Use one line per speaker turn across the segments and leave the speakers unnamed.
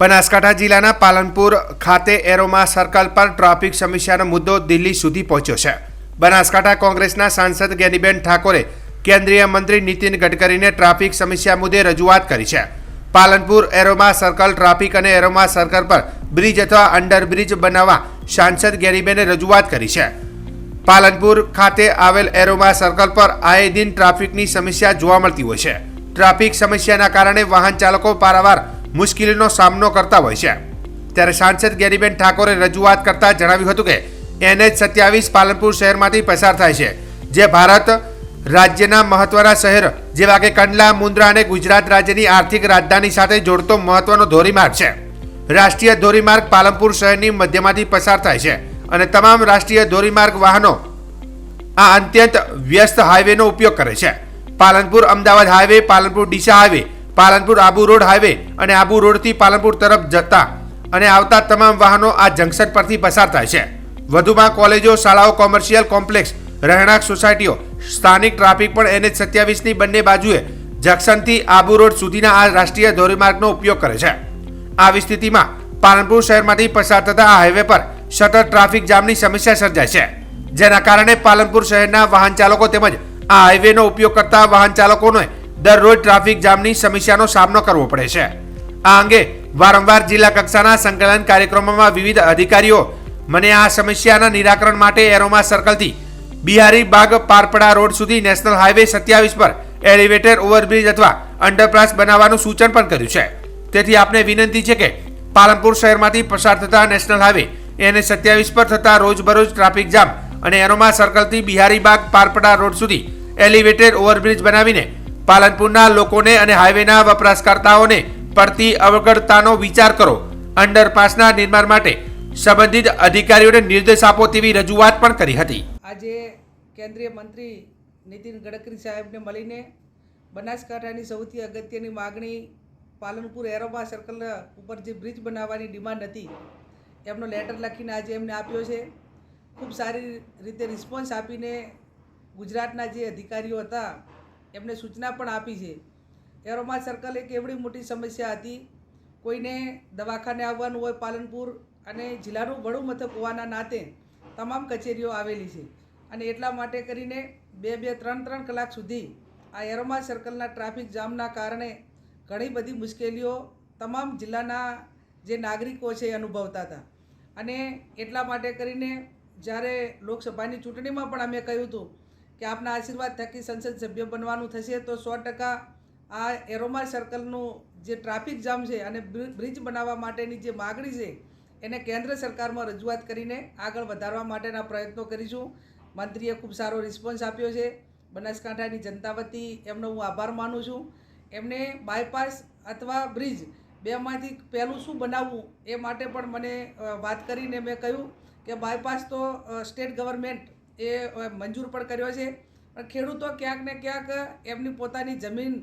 બનાસકાંઠા જિલ્લાના પાલનપુર ખાતે aroma circle પર ટ્રાફિક સમસ્યાનો મુદ્દો દિલ્હી સુધી પહોંચ્યો છે. બનાસકાંઠા કોંગ્રેસના સાંસદ ગેનીબેન ઠાકોરે કેન્દ્રીય મંત્રી નીતિન ગડકરીને ટ્રાફિક સમસ્યા મુદ્દે રજૂઆત કરી છે. પાલનપુર એરોમા સર્કલ ટ્રાફિક અને એરોમા સર્કલ પર બ્રિજ અથવા અંડરબ્રિજ બનાવવા સાંસદ ગેરીબેને રજૂઆત કરી છે. પાલનપુર ખાતે આવેલ એરોમા સર્કલ પર આએ દિન ટ્રાફિકની સમસ્યા જોવા મળતી હોય છે. ટ્રાફિક સમસ્યાના કારણે વાહન ચાલકો પારાવાર મુશ્કેલીનો સામનો કરતા હોય છે. ત્યારે સાંસદ ગેરીબેન ઠાકોરે રજૂઆત કરતા જણાવ્યું હતું કે, એનએચ સત્યાવીસ પાલનપુર શહેરમાંથી પસાર થાય છે. જે ભારત રાજ્યના મહત્વના શહેર જેવા કે કંડલા, મુન્દ્રા અને ગુજરાત રાજ્યની આર્થિક રાજધાની સાથે જોડતો મહત્વનો ધોરીમાર્ગ છે. રાષ્ટ્રીય ધોરીમાર્ગ પાલનપુર શહેરની મધ્યમાંથી પસાર થાય છે અને તમામ રાષ્ટ્રીય ધોરીમાર્ગ વાહનો આ અત્યંત વ્યસ્ત હાઈવેનો ઉપયોગ કરે છે. Palanpur Ahmedabad highway, Palanpur Deesa highway Palanpur Abu road highway અને આબુ રોડથી પાલનપુર તરફ જતા અને આવતા તમામ વાહનો આ જંકશન પરથી પસાર થાય છે. વધુમાં કોલેજો, શાળાઓ, કોમર્શિયલ કોમ્પ્લેક્સ, રહેણાંક સોસાયટીઓ, સ્થાનિક ટ્રાફિક પણ એનએચ સત્યાવીસની બંને બાજુએ જંકશનથી આબુ રોડ સુધીના આ રાષ્ટ્રીય ધોરીમાર્ગનો ઉપયોગ કરે છે. આવી સ્થિતિમાં પાલનપુર શહેરમાંથી પસાર થતા આ હાઈવે પર સતત ટ્રાફિક જામની સમસ્યા સર્જાય છે. જેના કારણે પાલનપુર શહેરના વાહન ચાલકો તેમજ આ હાઈવેનો ઉપયોગ કરતા વાહન ચાલકોને દરરોજ ટ્રાફિક જામની સમસ્યાનો સામનો કરવો પડે છે. આ અંગે વારંવાર જિલ્લા કક્ષાના સંકલન કાર્યક્રમોમાં વિવિધ અધિકારીઓ મને આ સમસ્યાના નિરાકરણ માટે એરોમા સર્કલથી બિહારી બાગ પારપડા રોડ સુધી નેશનલ હાઈવે સત્યાવીસ પર એલિવેટર ઓવરબ્રિજ અથવા અંડરપાસ બનાવવાનું સૂચન પણ કર્યું છે. તેથી આપને વિનંતી છે કે પાલનપુર શહેરમાંથી પસાર થતા નેશનલ હાઈવે એને સત્યાવીસ પર થતા રોજબરોજ ટ્રાફિક જામ અને એરોમા સર્કલથી બિહારી બાગ પારપડા રોડ સુધી એલિવેટેડ ઓવરબ્રિજ બનાવીને પાલનપુરના લોકોને અને હાઈવેના વપરાશકર્તાઓને પડતી અવગડતાનો વિચાર કરો. અંડરપાસના નિર્માણ માટે સંબંધિત અધિકારીઓને નિર્દેશ આપો તેવી રજૂઆત પણ કરી હતી.
આજે કેન્દ્રીય મંત્રી નીતિન ગડકરી સાહેબને મળીને બનાસકાંઠાની સૌથી અગત્યની માગણી પાલનપુર એરોબા સર્કલ ઉપર જે બ્રિજ બનાવવાની ડિમાન્ડ હતી, એમનો લેટર લખીને આજે એમને આપ્યો છે. ખૂબ સારી રીતે રિસ્પોન્સ આપીને ગુજરાતના જે અધિકારીઓ હતા એમને સૂચના પણ આપી છે. એરોમા સર્કલ એક એવડી મોટી સમસ્યા હતી. કોઈને દવાખાને આવવાનું હોય પાલનપુર અને જિલ્લાનું વડું મથક હોવાના નાતે તમામ કચેરીઓ આવેલી છે અને એટલા માટે કરીને બે બે ત્રણ ત્રણ કલાક સુધી આ એરોમા સર્કલના ટ્રાફિક જામના કારણે ઘણી બધી મુશ્કેલીઓ તમામ જિલ્લાના જે નાગરિકો છે એ અનુભવતા હતા. અને એટલા માટે કરીને જ્યારે લોકસભાની ચૂંટણીમાં પણ અમે કહ્યું હતું કે આપના આશીર્વાદ થકી સંસદ સભ્ય બનવાનું થશે, તો સો ટકા આ એરોમા સર્કલનું જે ટ્રાફિક જામ છે અને બ્રિજ બનાવવા માટેની જે માગણી છે, એને કેન્દ્ર સરકારમાં રજૂઆત કરીને આગળ વધારવા માટેના પ્રયત્નો કરીશું. મંત્રીએ ખૂબ સારો રિસ્પોન્સ આપ્યો છે. બનાસકાંઠાની જનતા વતી એમનો હું આભાર માનું છું. એમને બાયપાસ અથવા બ્રિજ બેમાંથી પહેલું શું બનાવવું એ માટે પણ મને વાત કરીને મેં કહ્યું કે બાયપાસ તો સ્ટેટ ગવર્મેન્ટ એ મંજૂર પણ કર્યો છે. પણ ખેડૂતો ક્યાંક ને ક્યાંક એમની પોતાની જમીન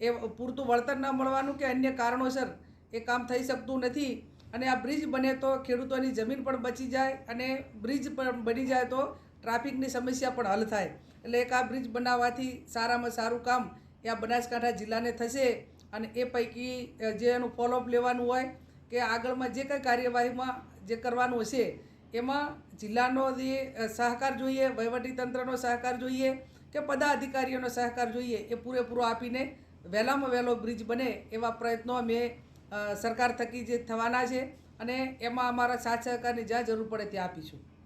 એ પૂરતું વળતર ન મળવાનું કે અન્ય કારણોસર એ કામ થઈ શકતું નથી. અને આ બ્રિજ બને તો ખેડૂતોની જમીન પણ બચી જાય અને બ્રિજ પણ બની જાય તો ટ્રાફિકની સમસ્યા પણ હલ થાય. એટલે એક આ બ્રિજ બનાવવાથી સારામાં સારું કામ એ આ બનાસકાંઠા જિલ્લાને થશે અને એ પૈકી જે એનું ફોલોઅપ લેવાનું હોય કે આગળમાં જે કંઈ કાર્યવાહીમાં જે કરવાનું હશે એમાં જિલ્લાનો જે સહકાર જોઈએ, વહીવટીતંત્રનો સહકાર જોઈએ કે પદાધિકારીઓનો સહકાર જોઈએ એ પૂરેપૂરો આપીને વહેલામાં વહેલો બ્રિજ બને એવા પ્રયત્નો અમે સરકાર થકી જે થવાના છે અને એમાં અમારા સાથ સહકારની જ્યાં જરૂર પડે ત્યાં આપીશું.